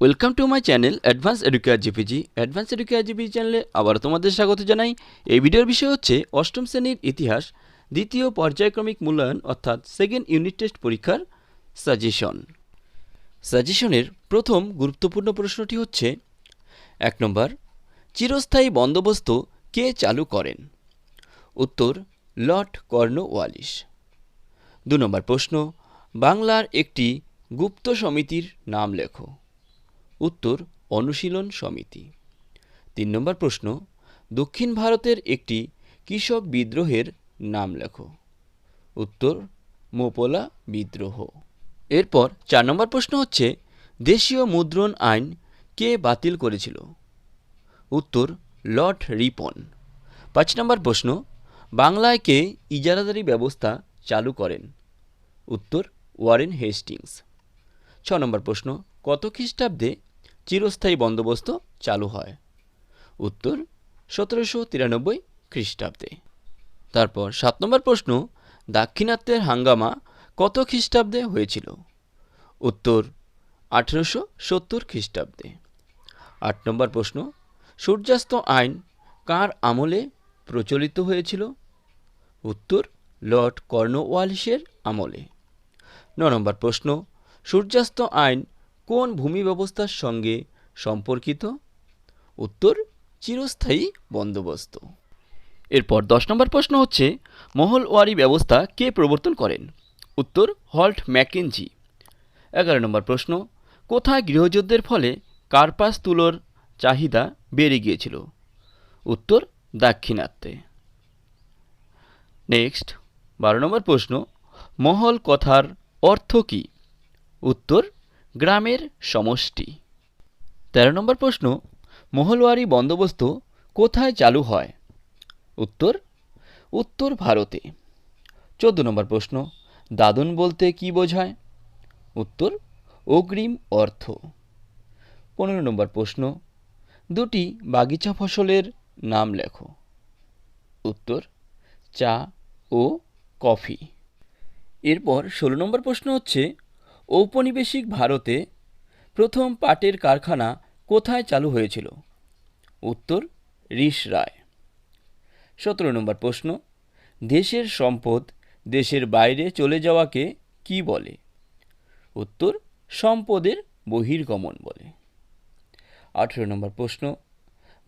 Welcome to my channel advance educare GPG advance educare GPG চ্যানেলে আবার তোমাদের স্বাগত জানাই। এই ভিডিওর বিষয় হচ্ছে অষ্টম শ্রেণির ইতিহাস, দ্বিতীয় পর্যায়ক্রমিক মূল্যায়ন, অর্থাৎ সেকেন্ড ইউনিট টেস্ট পরীক্ষার সাজেশন সাজেশনের প্রথম গুরুত্বপূর্ণ প্রশ্নটি হচ্ছে, এক নম্বর, চিরস্থায়ী বন্দোবস্ত কে চালু করেন? উত্তর, লর্ড কর্নওয়ালিস। দু নম্বর প্রশ্ন, বাংলার একটি গুপ্ত সমিতির নাম লেখো। উত্তর অনুশীলন সমিতি। তিন নম্বর প্রশ্ন, দক্ষিণ ভারতের একটি কৃষক বিদ্রোহের নাম লেখো। উত্তর, মোপলা বিদ্রোহ। এরপর চার নম্বর প্রশ্ন হচ্ছে, দেশীয় মুদ্রণ আইন কে বাতিল করেছিল? উত্তর, লর্ড রিপন। পাঁচ নম্বর প্রশ্ন, বাংলায় কে ইজারাদারি ব্যবস্থা চালু করেন? উত্তর, ওয়ারেন হেস্টিংস। ছ নম্বর প্রশ্ন, কত খ্রিস্টাব্দে চিরস্থায়ী বন্দোবস্ত চালু হয়। উত্তর, সতেরোশো তিরানব্বই খ্রিস্টাব্দে। তারপর সাত নম্বর প্রশ্ন, দাক্ষিণাত্যের হাঙ্গামা কত খ্রিস্টাব্দে হয়েছিল? উত্তর, আঠেরোশো সত্তর খ্রিস্টাব্দে। আট নম্বর প্রশ্ন, সূর্যাস্ত আইন কার আমলে প্রচলিত হয়েছিল? উত্তর, লর্ড কর্নওয়ালিসের আমলে। ন নম্বর প্রশ্ন, সূর্যাস্ত আইন কোন ভূমি ব্যবস্থার সঙ্গে সম্পর্কিত? উত্তর, চিরস্থায়ী বন্দোবস্ত। এরপর দশ নম্বর প্রশ্ন হচ্ছে মহলওয়ারি ব্যবস্থা কে প্রবর্তন করেন? উত্তর, হল্ট ম্যাকেনজি। এগারো নম্বর প্রশ্ন, কোথায় গৃহযুদ্ধের ফলে কার্পাস তুলোর চাহিদা বেড়ে গিয়েছিল? উত্তর, দাক্ষিণাত্যে। নেক্সট, বারো নম্বর প্রশ্ন, মহল কথার অর্থ কী? উত্তর গ্রামের সমষ্টি। তেরো নম্বর প্রশ্ন, মহলওয়ারি বন্দোবস্ত কোথায় চালু হয়? উত্তর উত্তর ভারতে। চোদ্দ নম্বর প্রশ্ন, দাদন বলতে কি বোঝায়? উত্তর, অগ্রিম অর্থ। পনেরো নম্বর প্রশ্ন, দুটি বাগিচা ফসলের নাম লেখো। উত্তর, চা ও কফি। এরপর ষোলো নম্বর প্রশ্ন হচ্ছে ঔপনিবেশিক ভারতে প্রথম পাটের কারখানা কোথায় চালু হয়েছিল? উত্তর, রিস রায়। সতেরো নম্বর প্রশ্ন, দেশের সম্পদ দেশের বাইরে চলে যাওয়াকে কি বলে? উত্তর, সম্পদের বহির্গমন বলে। আঠেরো নম্বর প্রশ্ন,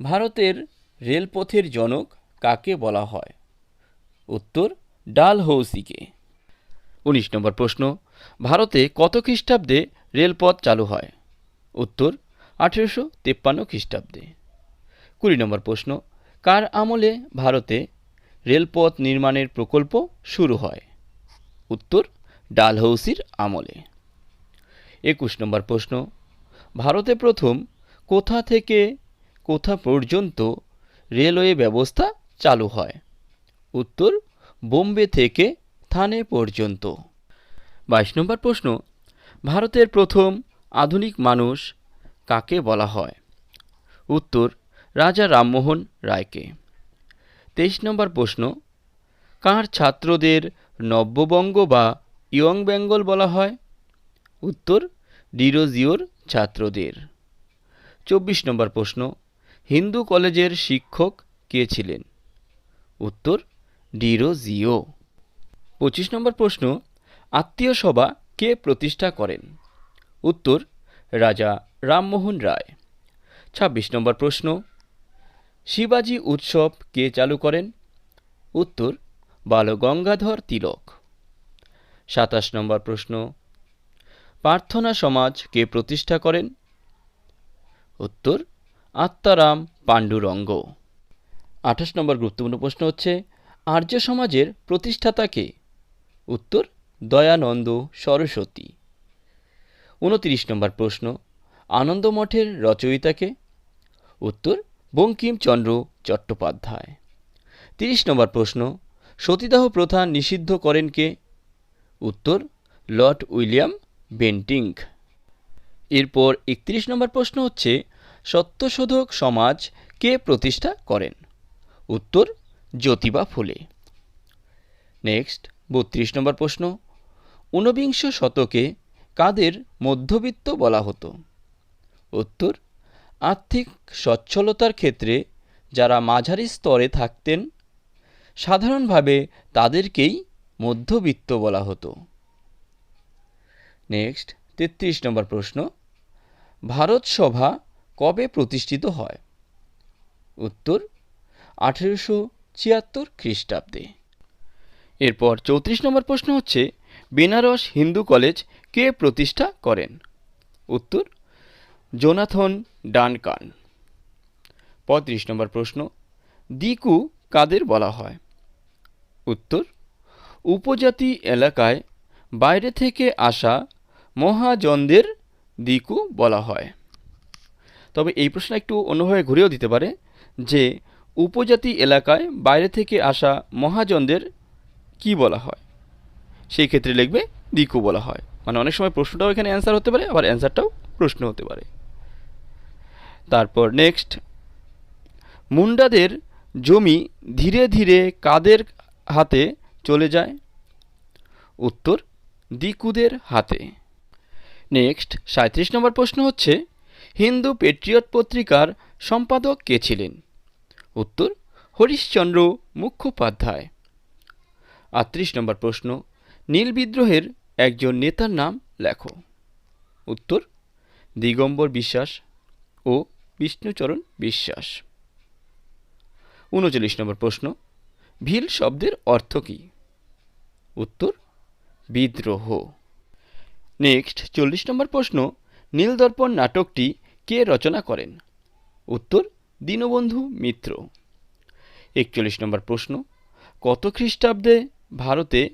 ভারতের রেলপথের জনক কাকে বলা হয়? উত্তর, ডালহৌসিকে। উনিশ নম্বর প্রশ্ন, ভারতে কত খ্রিস্টাব্দে রেলপথ চালু হয়? উত্তর, আঠেরোশো তেপ্পান্ন খ্রিস্টাব্দে। কুড়ি নম্বর প্রশ্ন, কার আমলে ভারতে রেলপথ নির্মাণের প্রকল্প শুরু হয়? উত্তর, ডালহৌসির আমলে। একুশ নম্বর প্রশ্ন, ভারতে প্রথম কোথা থেকে কোথা পর্যন্ত রেলওয়ে ব্যবস্থা চালু হয়? উত্তর, বোম্বে থেকে থানে পর্যন্ত। বাইশ নম্বর প্রশ্ন, ভারতের প্রথম আধুনিক মানুষ কাকে বলা হয়? উত্তর, রাজা রামমোহন রায়কে। তেইশ নম্বর প্রশ্ন, কার ছাত্রদের নব্যবঙ্গ বা ইয়ং বেঙ্গল বলা হয়? উত্তর, ডিরোজিওর ছাত্রদের। চব্বিশ নম্বর প্রশ্ন, হিন্দু কলেজের শিক্ষক কে ছিলেন? উত্তর, ডিরোজিও। পঁচিশ নম্বর প্রশ্ন, আত্মীয় সভা কে প্রতিষ্ঠা করেন? উত্তর, রাজা রামমোহন রায়। ছাব্বিশ নম্বর প্রশ্ন, শিবাজি উৎসব কে চালু করেন? উত্তর, বালগঙ্গাধর তিলক। সাতাশ নম্বর প্রশ্ন, প্রার্থনা সমাজ কে প্রতিষ্ঠা করেন? উত্তর, আত্মারাম পাণ্ডুরঙ্গ। আঠাশ নম্বর গুরুত্বপূর্ণ প্রশ্ন হচ্ছে, আর্য সমাজের প্রতিষ্ঠাতা কে? উত্তর, দয়ানন্দ সরস্বতী। উনতিরিশ নম্বর প্রশ্ন, আনন্দ মঠের রচয়িতাকে? উত্তর, বঙ্কিমচন্দ্র চট্টোপাধ্যায়। তিরিশ নম্বর প্রশ্ন, সতীদাহ প্রথা নিষিদ্ধ করেন কে? উত্তর, লর্ড উইলিয়াম বেন্টিং এরপর একত্রিশ নম্বর প্রশ্ন হচ্ছে, সত্যশোধক সমাজ কে প্রতিষ্ঠা করেন? উত্তর, জ্যোতিবা ফুলে। নেক্সট বত্রিশ নম্বর প্রশ্ন, ঊনবিংশ শতকে কাদের মধ্যবিত্ত বলা হতো? উত্তর, আর্থিক সচ্ছলতার ক্ষেত্রে যারা মাঝারি স্তরে থাকতেন, সাধারণভাবে তাদেরকেই মধ্যবিত্ত বলা হতো। নেক্সট, তেত্রিশ নম্বর প্রশ্ন, ভারত সভা কবে প্রতিষ্ঠিত হয়? উত্তর, আঠেরোশো ছিয়াত্তর খ্রিস্টাব্দে। এরপর চৌত্রিশ নম্বর প্রশ্ন হচ্ছে, বেনারস হিন্দু কলেজ কে প্রতিষ্ঠা করেন? উত্তর, জোনাথন ডানকান। পঁয়ত্রিশ নম্বর প্রশ্ন, দিকু কাদের বলা হয়? উত্তর, উপজাতি এলাকায় বাইরে থেকে আসা মহাজনদের দিকু বলা হয়। তবে এই প্রশ্ন একটু অন্যভাবে ঘুরেও দিতে পারে যে, উপজাতি এলাকায় বাইরে থেকে আসা মহাজনদের কি বলা হয়? সেই ক্ষেত্রে লিখবে দিকু বলা হয়। মানে অনেক সময় প্রশ্নটাও এখানে অ্যান্সার হতে পারে, আবার অ্যান্সারটাও প্রশ্ন হতে পারে। তারপর নেক্সট মুন্ডাদের জমি ধীরে ধীরে কাদের হাতে চলে যায়? উত্তর, দিকুদের হাতে। নেক্সট সাঁত্রিশ নম্বর প্রশ্ন হচ্ছে, হিন্দু পেট্রিয়ট পত্রিকার সম্পাদক কে ছিলেন? উত্তর, হরিশ্চন্দ্র মুখোপাধ্যায়। আটত্রিশ নম্বর প্রশ্ন, নীল বিদ্রোহের একজন নেতার নাম লেখো। উত্তর, দিগম্বর বিশ্বাস ও বিষ্ণুচরণ বিশ্বাস। উনচল্লিশ নম্বর প্রশ্ন, ভিল শব্দের অর্থ কী? উত্তর, বিদ্রোহ। নেক্সট, চল্লিশ নম্বর প্রশ্ন, নীলদর্পণ নাটকটি কে রচনা করেন? উত্তর, দীনবন্ধু মিত্র। একচল্লিশ নম্বর প্রশ্ন, কত খ্রিস্টাব্দে ভারতে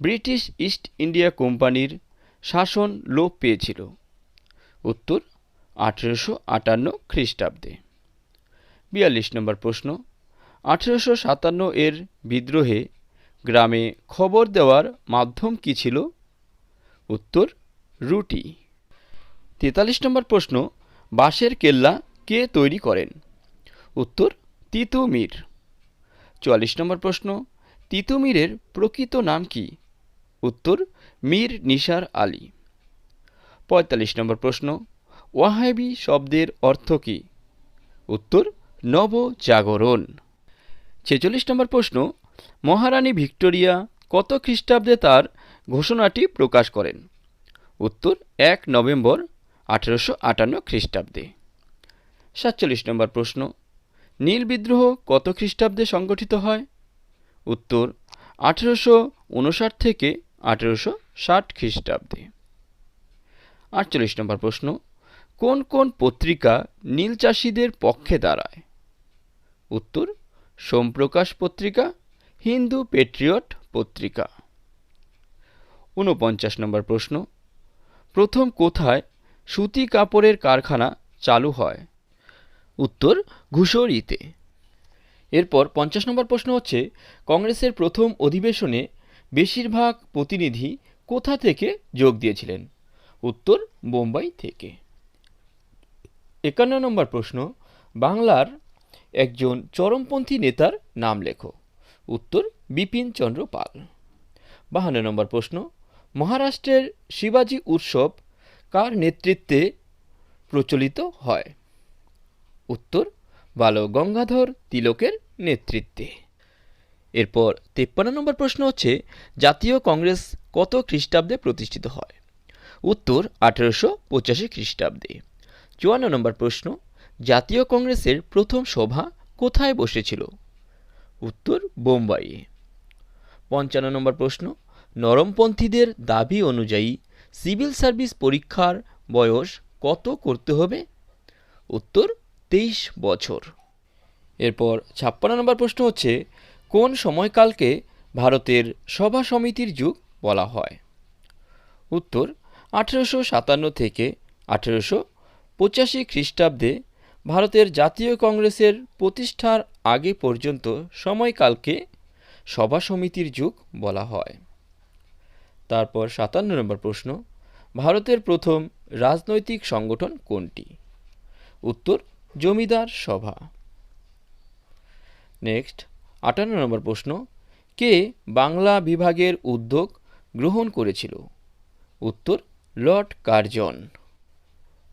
ব্রিটিশ ইস্ট ইন্ডিয়া কোম্পানির শাসন লোপ পেয়েছিল। উত্তর, আঠেরোশো আটান্ন খ্রিস্টাব্দে। বিয়াল্লিশ নম্বর প্রশ্ন, আঠেরোশো সাতান্ন এর বিদ্রোহে গ্রামে খবর দেওয়ার মাধ্যম কী ছিল? উত্তর, রুটি। তেতাল্লিশ নম্বর প্রশ্ন, বাঁশের কেল্লা কে তৈরি করেন? উত্তর তিতু মীর চুয়াল্লিশ নম্বর প্রশ্ন তিতুমিরের প্রকৃত নাম কি? উত্তর, মীর নিসার আলী। পঁয়তাল্লিশ নম্বর প্রশ্ন, ওয়াহাবি শব্দের অর্থ কী? উত্তর, নবজাগরণ। ছেচল্লিশ নম্বর প্রশ্ন, মহারানী ভিক্টোরিয়া কত খ্রিস্টাব্দে তার ঘোষণাটি প্রকাশ করেন? উত্তর, এক নভেম্বর আঠেরোশো আটান্ন খ্রিস্টাব্দে। সাতচল্লিশ নম্বর প্রশ্ন, নীল বিদ্রোহ কত খ্রিস্টাব্দে সংগঠিত হয়? উত্তর, আঠেরোশো উনষাট থেকে আঠেরোশো ষাট খ্রিস্টাব্দে। আটচল্লিশ নম্বর প্রশ্ন, কোন কোন পত্রিকা নীল চাষিদের পক্ষে দাঁড়ায়? উত্তর, সোমপ্রকাশ পত্রিকা, হিন্দু পেট্রিয়ট পত্রিকা। ঊনপঞ্চাশ নম্বর প্রশ্ন, প্রথম কোথায় সুতি কাপড়ের কারখানা চালু হয়? উত্তর, ঘুষরিতে। এরপর পঞ্চাশ নম্বর প্রশ্ন হচ্ছে, কংগ্রেসের প্রথম অধিবেশনে বেশিরভাগ প্রতিনিধি কোথা থেকে যোগ দিয়েছিলেন? উত্তর, বোম্বাই থেকে। একান্ন নম্বর প্রশ্ন, বাংলার একজন চরমপন্থী নেতার নাম লেখো। উত্তর, বিপিন চন্দ্র পাল। বাহান্ন নম্বর প্রশ্ন, মহারাষ্ট্রের শিবাজি উৎসব কার নেতৃত্বে প্রচলিত হয়? উত্তর বাল গঙ্গাধর তিলকের নেতৃত্বে। এরপর তেপ্পান্ন নম্বর প্রশ্ন হচ্ছে, জাতীয় কংগ্রেস কত খ্রিস্টাব্দে প্রতিষ্ঠিত হয়? উত্তর, আঠেরোশো পঁচাশি খ্রিস্টাব্দে। চুয়ান্ন নম্বর প্রশ্ন, জাতীয় কংগ্রেসের প্রথম সভা কোথায় বসেছিল? উত্তর বোম্বাইয়ে পঞ্চান্ন নম্বর প্রশ্ন, নরমপন্থীদের দাবি অনুযায়ী সিভিল সার্ভিস পরীক্ষার বয়স কত করতে হবে? উত্তর তেইশ বছর। এরপর ছাপ্পান্ন নম্বর প্রশ্ন হচ্ছে, কোন সময়কালকে ভারতের সভা সমিতির যুগ বলা হয়? উত্তর, আঠেরোশো সাতান্ন থেকে আঠেরোশো পঁচাশি খ্রিস্টাব্দে ভারতের জাতীয় কংগ্রেসের প্রতিষ্ঠার আগে পর্যন্ত সময়কালকে সভা সমিতির যুগ বলা হয়। তারপর সাতান্ন নম্বর প্রশ্ন, ভারতের প্রথম রাজনৈতিক সংগঠন কোনটি? উত্তর জমিদার সভা। নেক্সট, আটান্ন নম্বর প্রশ্ন, কে বাংলা বিভাগের উদ্যোগ গ্রহণ করেছিল? উত্তর, লর্ড কার্জন।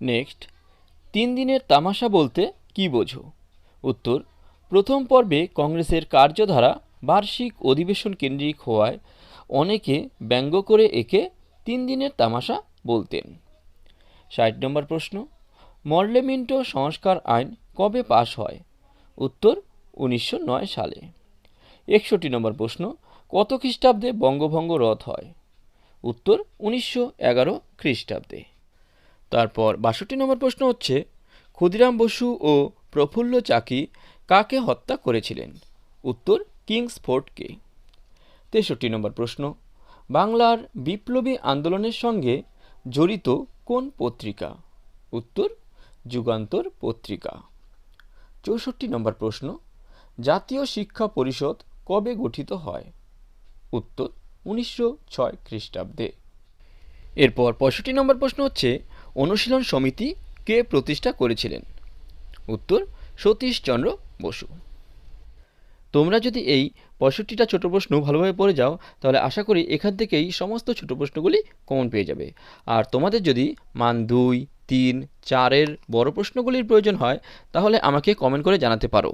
নেক্সট, তিন দিনের তামাশা বলতে কি বোঝো? উত্তর, প্রথম পর্বে কংগ্রেসের কার্যধারা বার্ষিক অধিবেশন কেন্দ্রিক হওয়ায় অনেকে ব্যঙ্গ করে একে তিন দিনের তামাশা বলতেন। ষাট নম্বর প্রশ্ন মর্লেমিন্টো সংস্কার আইন কবে পাশ হয়? উত্তর, উনিশশো নয় সালে। একষট্টি নম্বর প্রশ্ন, কত খ্রিস্টাব্দে বঙ্গভঙ্গ রদ হয়? উত্তর, উনিশশো এগারো খ্রিস্টাব্দে। তারপর বাষট্টি নম্বর প্রশ্ন হচ্ছে, ক্ষুদিরাম বসু ও প্রফুল্ল চাকি কাকে হত্যা করেছিলেন? উত্তর, কিংস ফোর্টকে। তেষট্টি নম্বর প্রশ্ন, বাংলার বিপ্লবী আন্দোলনের সঙ্গে জড়িত কোন পত্রিকা? উত্তর যুগান্তর পত্রিকা। চৌষট্টি নম্বর প্রশ্ন, জাতীয় শিক্ষা পরিষদ কবে গঠিত হয়? উত্তর, উনিশশো ছয় খ্রিস্টাব্দে। এরপর পঁয়ষট্টি নম্বর প্রশ্ন হচ্ছে, অনুশীলন সমিতি কে প্রতিষ্ঠা করেছিলেন? উত্তর সতীশচন্দ্র বসু। তোমরা যদি এই পঁয়ষট্টিটা ছোট প্রশ্ন ভালোভাবে পড়ে যাও, তাহলে আশা করি এখান থেকেই সমস্ত ছোট প্রশ্নগুলি কমন পেয়ে যাবে। আর তোমাদের যদি মান দুই তিন, চারের বড় প্রশ্নগুলির প্রয়োজন হয়, তাহলে আমাকে কমেন্ট করে জানাতে পারো।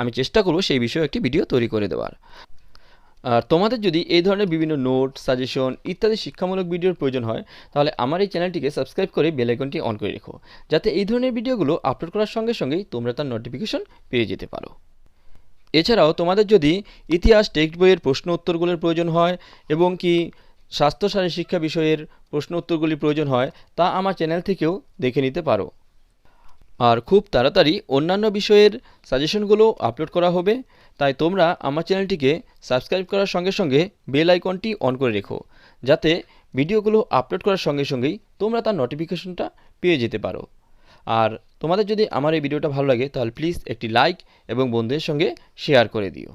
আমি চেষ্টা করব সেই বিষয়ে একটি ভিডিও তৈরি করে দেওয়ার। আর তোমাদের যদি এই ধরনের বিভিন্ন নোট সাজেশন ইত্যাদি শিক্ষামূলক ভিডিওর প্রয়োজন হয়, তাহলে আমার এই চ্যানেলটিকে সাবস্ক্রাইব করে বেল আইকনটি অন করে রেখো, যাতে এই ধরনের ভিডিওগুলো আপলোড করার সঙ্গে সঙ্গেই তোমরা তার নোটিফিকেশন পেয়ে যেতে পারো। এছাড়াও তোমাদের যদি ইতিহাস টেক্সট বইয়ের প্রশ্ন উত্তরগুলোর প্রয়োজন হয়, এবং কি স্বাস্থ্য শারীর শিক্ষা বিষয়ের প্রশ্ন উত্তরগুলি প্রয়োজন হয়, তা আমার চ্যানেল থেকেও দেখে নিতে পারো। আর খুব তাড়াতাড়ি অন্যান্য বিষয়ের সাজেশনগুলো আপলোড করা হবে, তাই তোমরা আমার চ্যানেলটিকে সাবস্ক্রাইব করার সঙ্গে সঙ্গে বেল আইকনটি অন করে রেখো, যাতে ভিডিওগুলো আপলোড করার সঙ্গে সঙ্গেই তোমরা তার নোটিফিকেশনটা পেয়ে যেতে পারো। আর তোমাদের যদি আমার এই ভিডিওটা ভালো লাগে, তাহলে প্লিজ একটি লাইক এবং বন্ধুদের সঙ্গে শেয়ার করে দিও।